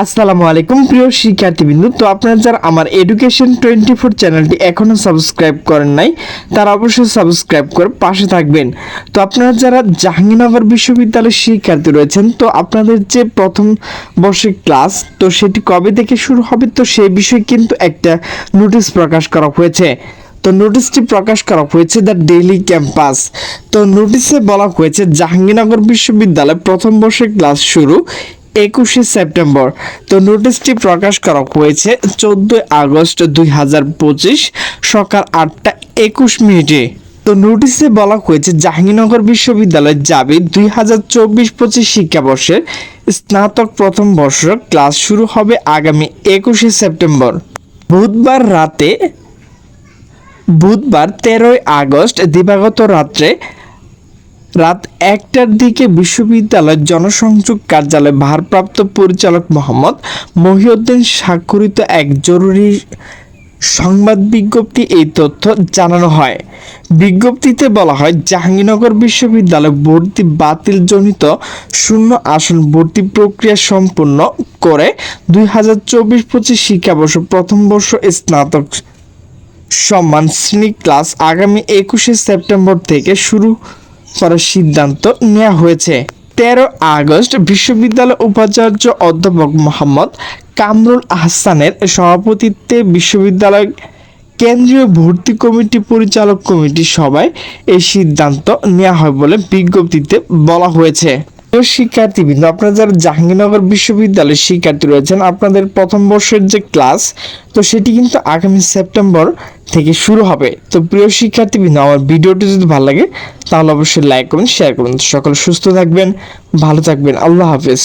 আসসালামু আলাইকুম, প্রিয় শিক্ষার্থীবৃন্দ তো আপনারা যারা আমার এডুকেশন টোয়েন্টি ফোর চ্যানেলটি এখনও সাবস্ক্রাইব করেন নাই, তারা অবশ্যই সাবস্ক্রাইব করে পাশে থাকবেন। তো আপনারা যারা জাহাঙ্গীরনগর বিশ্ববিদ্যালয়ের শিক্ষার্থী রয়েছেন, তো আপনাদের যে প্রথম বর্ষের ক্লাস তো সেটি কবে থেকে শুরু হবে, তো সেই বিষয়ে কিন্তু একটা নোটিশ প্রকাশ করা হয়েছে। তো নোটিশটি প্রকাশ করা হয়েছে দ্য ডেইলি ক্যাম্পাস তো নোটিশে বলা হয়েছে, জাহাঙ্গীরনগর বিশ্ববিদ্যালয় প্রথম বর্ষের ক্লাস শুরু একুশে সেপ্টেম্বর। তো নোটিশটি প্রকাশ করা হয়েছে চোদ্দই আগস্ট দুই হাজার পঁচিশ সকাল আটটা একুশ মিনিটে। তো নোটিশে বলা হয়েছে জাহাঙ্গীরনগর বিশ্ববিদ্যালয় যাবে দুই হাজার চব্বিশ পঁচিশ শিক্ষাবর্ষের স্নাতক প্রথম বর্ষ ক্লাস শুরু হবে আগামী একুশে সেপ্টেম্বর। বুধবার রাতে, বুধবার তেরোই আগস্ট দিবাগত রাত্রে রাত একটার দিকে বিশ্ববিদ্যালয়ের জনসংযোগ কার্যালয় ভারপ্রাপ্ত পরিচালক মোহাম্মদ মহিউদ্দিন স্বাক্ষরিত এক জরুরি সংবাদ বিজ্ঞপ্তি এই তথ্য জানানো হয়। বিজ্ঞপ্তিতে বলা হয়, জাহাঙ্গীরনগর বিশ্ববিদ্যালয় ভর্তি বাতিলজনিত শূন্য আসন ভর্তি প্রক্রিয়া সম্পূর্ণ করে দুই হাজার চব্বিশ পঁচিশ শিক্ষাবর্ষ প্রথম বর্ষ স্নাতক সম্মান শ্রেণি ক্লাস আগামী একুশে সেপ্টেম্বর থেকে শুরু করার সিদ্ধান্ত নেওয়া হয়েছে। তেরো আগস্ট বিশ্ববিদ্যালয় উপাচার্য অধ্যাপক মোহাম্মদ কামরুল আহসানের সভাপতিত্বে বিশ্ববিদ্যালয় কেন্দ্রীয় ভর্তি কমিটি পরিচালক কমিটির সভায় এই সিদ্ধান্ত নেওয়া হয় বলে বিজ্ঞপ্তিতে বলা হয়েছে। শিক্ষার্থীবৃন্দ, আপনারা যারা জাহাঙ্গীরনগর বিশ্ববিদ্যালয়ের শিক্ষার্থী রয়েছেন, আপনাদের প্রথম বর্ষের যে ক্লাস, তো সেটি কিন্তু আগামী সেপ্টেম্বর থেকে শুরু হবে। তো প্রিয় শিক্ষার্থীবৃন্দ, আমার ভিডিওটি যদি ভালো লাগে, তাহলে অবশ্যই লাইক করুন, শেয়ার করুন। সকল সুস্থ থাকবেন, ভালো থাকবেন। আল্লাহ হাফেজ।